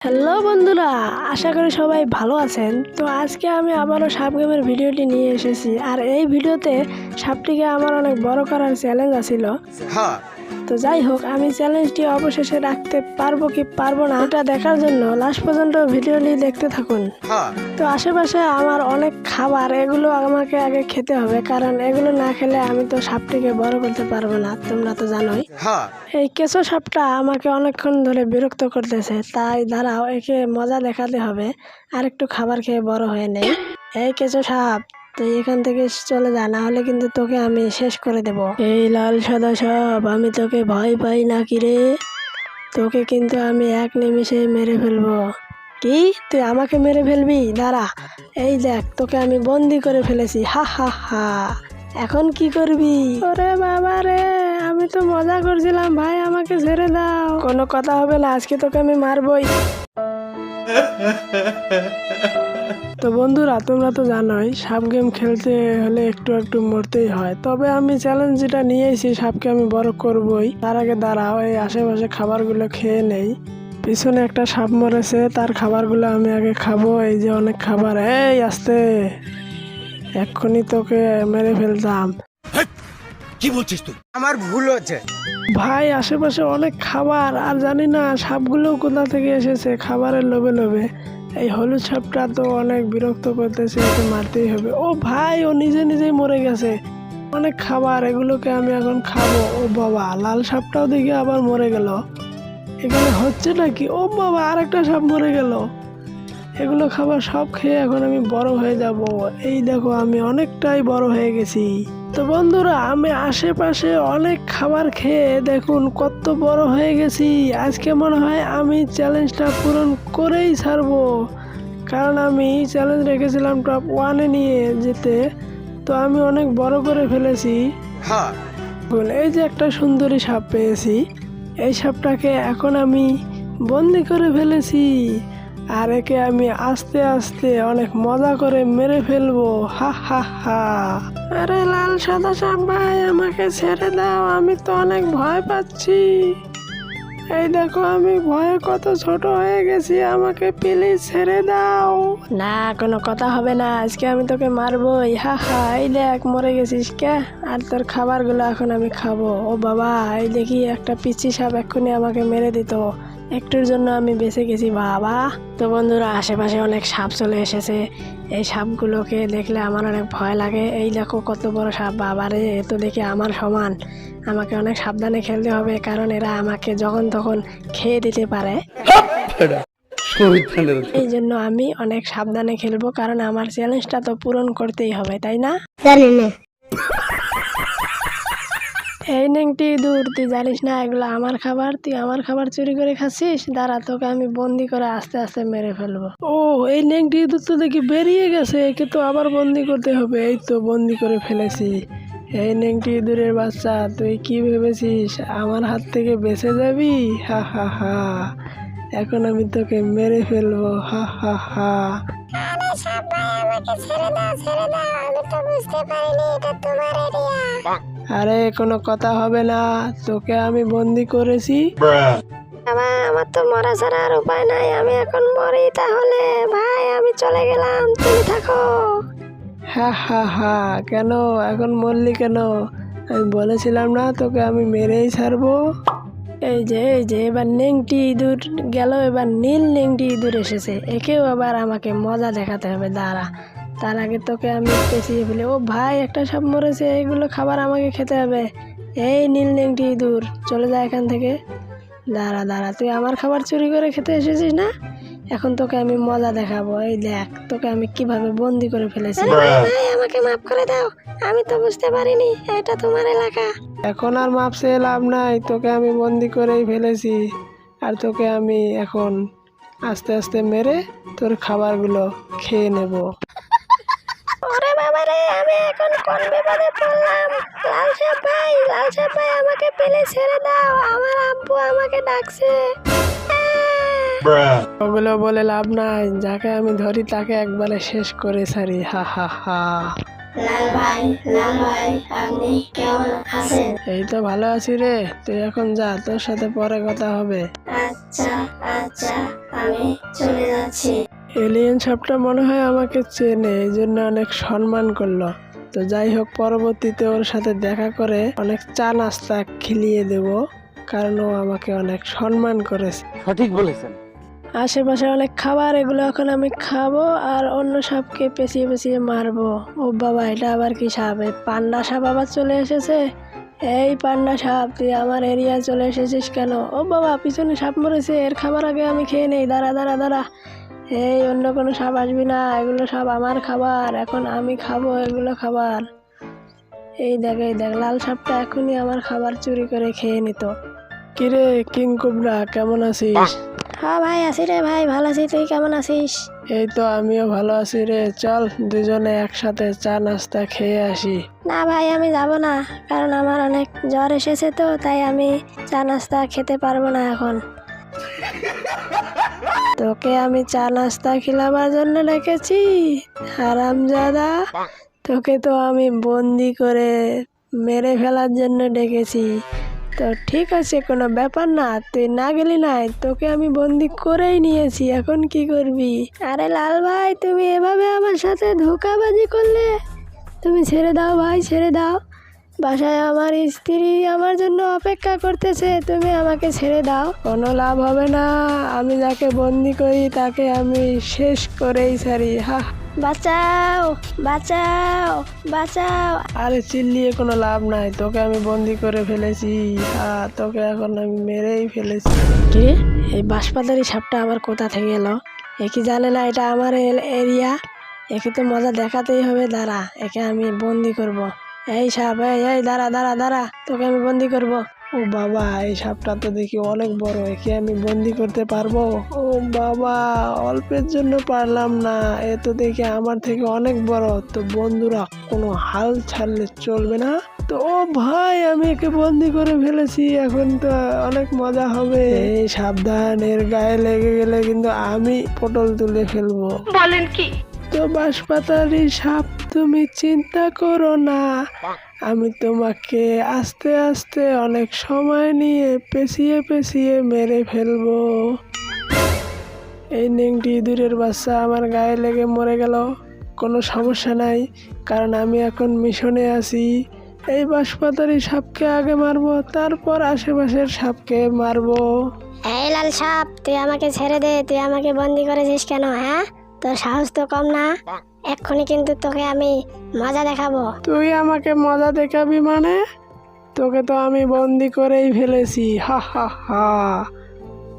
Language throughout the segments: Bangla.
হ্যালো বন্ধুরা, আশা করি সবাই ভালো আছেন। তো আজকে আমি আবারও সাপ গেমের ভিডিওটি নিয়ে এসেছি। আর এই ভিডিওতে সাপটিকে আমার অনেক বড় করার চ্যালেঞ্জ আছিল। হ্যাঁ তো যাই হোক আমি চ্যালেঞ্জটি অবশেষে রাখতে পারব কি পারব না এটা দেখার জন্য লাস্ট পর্যন্ত ভিডিওটি দেখতে থাকুন। হ্যাঁ। তো আশেপাশে আমার অনেক খাবার এগুলো আমাকে আগে খেতে হবে কারণ এগুলো না খেলে আমি তো সাপটিকে বড় করতে পারব না তোমরা তো জানোই। হ্যাঁ। এই কেঁচো সাপটা আমাকে অনেকক্ষণ ধরে বিরক্ত করতেছে তাই দাঁড়াও একে মজা দেখাতে হবে আর একটু খাবার খেয়ে বড় হয়ে নেই। এই কেঁচো সাপ তুই এখান থেকে চলে যা না হলে কিন্তু তোকে আমি শেষ করে দেব। এই লাল সাদা সব আমি তোকে ভয় পাই না কি রে? তোকে কিন্তু আমি এক নিমিষে মেরে ফেলব। কি? তুই আমাকে মেরে ফেলবি? দাঁড়া। এই দেখ, তোকে আমি বন্দি করে ফেলেছি। হা হা হা। এখন কি করবি? ওরে বাবা রে, আমি তো মজা করছিলাম। ভাই, আমাকে ছেড়ে দাও। কোনো কথা হবে না, আজকে তোকে আমি মারবই। তো বন্ধুরা তোমরা তো জানোই সাপ গেম খেলতে হলে একটু একটু মরতেই হয়। তবে আমি চ্যালেঞ্জ যেটা নিয়েছি সাপকে আমি বড় করবই। তার আগে দাঁড়াও এই আশেপাশে খাবারগুলো খেয়ে নেই। পিছনে একটা সাপ মরেছে তার খাবারগুলো আমি আগে খাব এই যে অনেক খাবার। এই আসতে! এক্ষুনি তোকে মেরে ফেলতাম। কি বলছিস তুই? আমার ভুল হচ্ছে। ভাই আশেপাশে অনেক খাবার আর জানি না সাপগুলো কোথা থেকে এসেছে খাবারের লোভে লোভে। এই হলুদ সাপটা তো অনেক বিরক্ত করতেছে, ওকে মারতেই হবে। ও ভাই, ও নিজে নিজেই মরে গেছে। অনেক খাবার, এগুলোকে আমি এখন খাব। ও বাবা, লাল সাপটাও দেখি আবার মরে গেল। এখানে হচ্ছে নাকি ও বাবা, আরেকটা সাপ মরে গেল। এগুলো খাবার সব খেয়ে এখন আমি বড় হয়ে যাব। এই দেখো আমি অনেকটাই বড় হয়ে গেছি। তো বন্ধুরা আমি আশেপাশে অনেক খাবার খেয়ে দেখুন কত বড় হয়ে গেছি। আজকে মনে হয় আমি চ্যালেঞ্জটা পূরণ করেই ছাড়বো। কারণ আমি চ্যালেঞ্জ রেখেছিলাম টপ ওয়ানে নিয়ে যেতে। তো আমি অনেক বড় করে ফেলেছি। হ্যাঁ। এই যে একটা সুন্দরী সাপ পেয়েছি। এই সাপটাকে এখন আমি বন্দি করে ফেলেছি। আর একে আমি আস্তে আস্তে অনেক মজা করে মেরে ফেলব। হা হা হা। আরে লাল সাদা সাপ ভাই, আমাকে ছেড়ে দাও, আমি তো অনেক ভয় পাচ্ছি। এই দেখো, আমি ভয়ে কত ছোট হয়ে গেছি, আমাকে প্লিজ ছেড়ে দাও। না, কোনো কথা হবে না, আজকে আমি তোকে মারবোই। হা হা, এই দেখ, মরে গেছিস কে? আর তোর খাবারগুলো এখন আমি খাব। ও বাবা, এই দেখি একটা পিচি সাপ এক্ষুনি আমাকে মেরে দিত। একটুর জন্য আমি বেঁচে গেছি, বাবা। তো বন্ধুরা, আশেপাশে অনেক সাপ চলে এসেছে। এই সাপগুলোকে দেখলে আমার অনেক ভয় লাগে। এই দেখো কত বড় সাপ বাবারে এ তো দেখি আমার সমান। আমাকে অনেক সাবধানে খেলতে হবে, কারণ এরা আমাকে যখন তখন খেয়ে দিতে পারে। এই জন্য আমি অনেক সাবধানে খেলব, কারণ আমার চ্যালেঞ্জটা তো পূরণ করতেই হবে, তাই না। এই নেংটি দূর তুই জানিস না এগুলো আমার খাবার তুই আমার খাবার চুরি করে খাচ্ছিস? দাঁড়া তোকে আমি বন্দি করে আস্তে আস্তে মেরে ফেলব। ও এই নেংটি ইঁদুর তো দেখি বেরিয়ে গেছে একে তো আবার বন্দি করতে হবে এই তো বন্দি করে ফেলেছি। এই নেংটি ইঁদুরের বাচ্চা তুই কি ভেবেছিস? আমার হাত থেকে বেঁচে যাবি? হা হা হা। এখন আমি তোকে মেরে ফেলব হা হা হা। আরে কোনো কথা হবে না। তোকে আমি বন্দি করেছি। বাবা আমার তো মরা ছাড়া আর উপায় নাই। আমি এখন মরি তাহলে। ভাই আমি চলে গেলাম। তুমি থাকো। হা হা হা। কেন? এখন মরলি কেন? আমি বলেছিলাম না তোকে আমি মেরেই ছাড়বো। এই যে এই যে এবার নেংটি ইঁদুর গেল। এবার নীল নেংটি ইঁদুর এসেছে। একেও আবার আমাকে মজা দেখাতে হবে দাঁড়া। তার আগে তোকে আমি পেঁচিয়ে ফেলি। ও ভাই একটা সাপ মরেছে এইগুলো খাবার আমাকে খেতে হবে। এই নীল নেংটি দূর চলে যায় এখান থেকে। দাঁড়া দাঁড়া তুই আমার খাবার চুরি করে খেতে এসেছিস না? এখন তোকে আমি মজা দেখাবো। এই দেখ তোকে আমি কীভাবে বন্দি করে ফেলেছি। ভাই আমাকে মাফ করে দাও। আমি তো বুঝতে পারিনি এটা তোমার এলাকা। এখন আর মাপ সে লাভ নাই তোকে আমি বন্দি করেই ফেলেছি। আর তোকে আমি এখন আস্তে আস্তে মেরে তোর খাবারগুলো খেয়ে নেব। এখন কোন বিপদে পড়লাম? লাল ভাই লাল ভাই আমাকে পেলে ছেড়ে দাও। আমার আব্বু আমাকে ডাকছে। ওগুলো বলে লাভ নাই। যাকে আমি ধরি তাকে একবারে শেষ করে সারি হা হা হা। লাল ভাই লাল ভাই আপনি কেমন আছেন? এই তো ভালো আছি রে। তুই এখন যা তোর সাথে পরে কথা হবে। আচ্ছা আচ্ছা আমি চলে যাচ্ছি। এলিয়েন সাপটা মনে হয় আমাকে চেনে এই জন্য অনেক সম্মান করল। তো যাই হোক পরবর্তীতে ওর সাথে দেখা করে অনেক চা নাস্তা খিলিয়ে দেব কারণ ও আমাকে অনেক সম্মান করেছে। সঠিক বলেছেন। আশেপাশে অনেক খাবার এগুলো এখন আমি খাব আর অন্য সাপকে পেঁচিয়ে পেঁচিয়ে মারবো। ও বাবা এটা আবার কি সাপ? পান্ডা সাপ আবার চলে এসেছে? এই পান্ডা সাপ তুই আমার এরিয়ায় চলে এসেছিস কেন? ও বাবা পিছনে সাপ মরেছে এর খাবার আগে আমি খেয়ে নেই। দাঁড়া দাঁড়া দাঁড়া। এই অন্য কোনো সাপ আসবি না এগুলো সব আমার খাবার এখন আমি খাব এগুলো খাবার। এই দেখ এই দেখ লাল সাপটা এখনই আমার খাবার চুরি করে খেয়ে নিত। কিরে কিং কুবরা কেমন আছিস? হ্যাঁ ভাই আছি রে ভাই ভালো আছি তুই কেমন আছিস? এই তো আমিও ভালো আছি রে চল দুজনে একসাথে চা নাস্তা খেয়ে আসি। না ভাই আমি যাব না কারণ আমার অনেক জ্বর এসেছে তো তাই আমি চা নাস্তা খেতে পারব না এখন। তোকে আমি চা নাস্তা খিলাবার জন্য রেখেছি হারামজাদা তোকে তো আমি বন্দি করে মেরে ফেলার জন্য ডেকেছি। তো ঠিক আছে, কোনো ব্যাপার না, তুই না গেলি নাই, তোকে আমি বন্দি করেই নিয়েছি, এখন কি করবি? আরে লাল ভাই, তুমি এভাবে আমার সাথে ধোকাবাজি করলে? তুমি ছেড়ে দাও ভাই, ছেড়ে দাও। বাসায় আমার স্ত্রী আমার জন্য অপেক্ষা করতেছে তুমি আমাকে ছেড়ে দাও। কোনো লাভ হবে না আমি যাকে বন্দি করি তাকে আমি শেষ করেই ছাড়ি হা। বাঁচাও বাঁচাও বাঁচাও। আরে চিল্লিয়ে কোনো লাভ নাই তোকে আমি বন্দি করে ফেলেছি হ্যাঁ তোকে এখন আমি মেরেই ফেলেছি। কি এই বাঁশপাতারি সাপটা আবার কোথা থেকে এলো? এ কি জানে না এটা আমার এরিয়া? একে তো মজা দেখাতেই হবে দাঁড়া একে আমি বন্দি করব। এই সাপ, এই এই, দাঁড়া দাঁড়া দাঁড়া, তোকে আমি বন্দি করব। ও বাবা, এই সাপটা তো দেখি অনেক বড়, একে আমি বন্দি করতে পারব? ও বাবা, অল্পের জন্য পারলাম না, এ তো দেখি আমার থেকে অনেক বড়। তো বন্ধুরা, কোনো হাল ছাড়লে চলবে না? তো ও ভাই, আমি একে বন্দি করে ফেলেছি, এখন তো অনেক মজা হবে। এই সাবধান এর গায়ে লেগে গেলে কিন্তু আমি পটল তুলে ফেলব। বলেন কি? বাঁশপাতারি সাপ তুমি চিন্তা করো না। আমি তোমাকে আস্তে আস্তে অনেক সময় নিয়ে পেঁচিয়ে পেঁচিয়ে মেরে ফেলব। এই নেংটি ইঁদুরের বাচ্চা আমার গায়ে লেগে মরে গেল। কোনো সমস্যা নাই, কারণ আমি এখন মিশনে আছি। এই বাঁশপাতারি সাপকে আগে মারবো, তারপর আশেপাশের সাপকে মারবো। এই লাল সাপ, তুই আমাকে ছেড়ে দে, তুই আমাকে বন্দি করেছিস কেন হ্যাঁ? তোর সাহস তো কম না। এক্ষুনি কিন্তু তোকে আমি মজা দেখাবো। তুই আমাকে মজা দেখাবি মানে? তোকে তো আমি বন্দি করেই ফেলেছি, হা হা হা।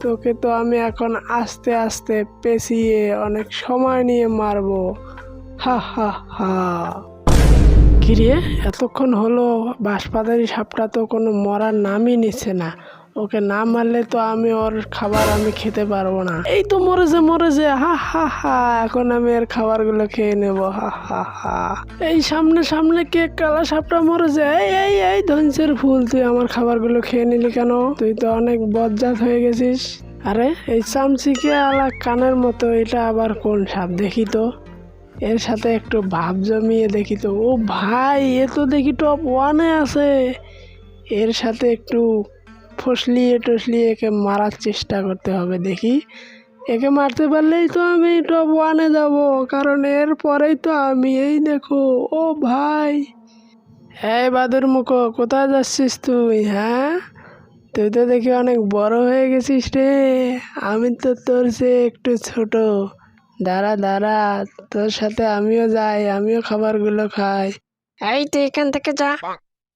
তোকে তো আমি এখন আস্তে আস্তে পেঁচিয়ে অনেক সময় নিয়ে মারবো, হা হা হা। কিরে, এতক্ষণ হলো বাঁশপাতারি সাপটা তো কোনো মরার নামই নিচ্ছে না। ওকে না মারলে তো আমি ওর খাবার আমি খেতে পারব না। এই তো মরেছে মরেছে। হা হা হা। এখন আমি এর খাবারগুলো খেয়ে নেব। হা হা হা। এই সামনে সামনে কে কালা সাপটা মরেছে? এই এই এই ধনসের ফুল, তুই আমার খাবারগুলো খেয়ে নিলি কেন? তুই তো অনেক বজ্জাত হয়ে গেছিস। আরে, এই চামচিকে আলা কানের মতো, এটা আবার কোন সাপ? দেখি তো। এর সাথে একটু ভাব জমিয়ে দেখি তো। ও ভাই, এ তো দেখি টপ ওয়ানে আছে। এর সাথে একটু ফসলিয়ে টসলিয়ে একে মারার চেষ্টা করতে হবে দেখি। একে মারতে পারলেই তো আমি টপ ওয়ানে যাব কারণ এর পরেই তো আমি এই দেখো ও ভাই। হ্যাঁ বাদুর মুখো কোথায় যাচ্ছিস তুই হ্যাঁ? তুই তো দেখি অনেক বড় হয়ে গেছিস রে আমি তো তোর চেয়ে একটু ছোট। দাঁড়া দাঁড়া তোর সাথে আমিও যাই আমিও খাবারগুলো খাই। এই তুই এখান থেকে যা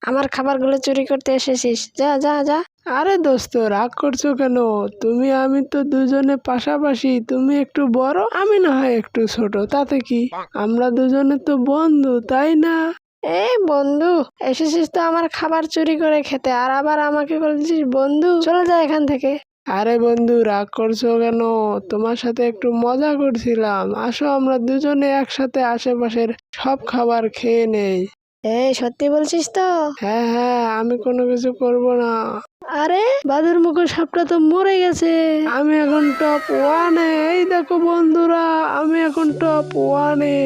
আমার খাবারগুলো চুরি করতে এসেছিস যা যা যা। আরে দোস্ত রাগ করছ কেন? তুমি আমি তো দুজনে পাশাপাশি তুমি একটু বড় আমি না হয় একটু ছোট তাতে কি? আমরা দুজনে তো বন্ধু তাই না? এই বন্ধু এসেছিস তো আমার খাবার চুরি করে খেতে আর আবার আমাকে বলছিস বন্ধু চলে যা এখান থেকে। আরে বন্ধু রাগ করছ কেন? তোমার সাথে একটু মজা করছিলাম আসো আমরা দুজনে একসাথে আশেপাশের সব খাবার খেয়ে নেই। এই সত্যি বলছিস তো? হ্যাঁ হ্যাঁ আমি কোনো কিছু করব না। আরে বাদুর মুখো সাপটা তো মরে গেছে। আমি এখন টপ ওয়ানে এই দেখো বন্ধুরা, আমি এখন টপ ওয়ানে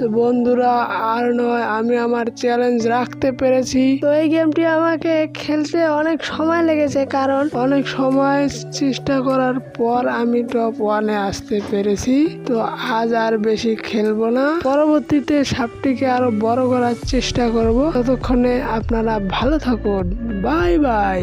তো বন্ধুরা, আর নয়, আমি আমার চ্যালেঞ্জ রাখতে পেরেছি। তো এই গেমটি আমাকে খেলতে অনেক সময় লেগেছে, কারণ অনেক সময় চেষ্টা করার পর আমি টপ ওয়ানে আসতে পেরেছি। তো আজ আর বেশি খেলব না। পরবর্তীতে সাপটিকে আরও বড় করার চেষ্টা করব। ততক্ষণে আপনারা ভালো থাকুন। Bye bye.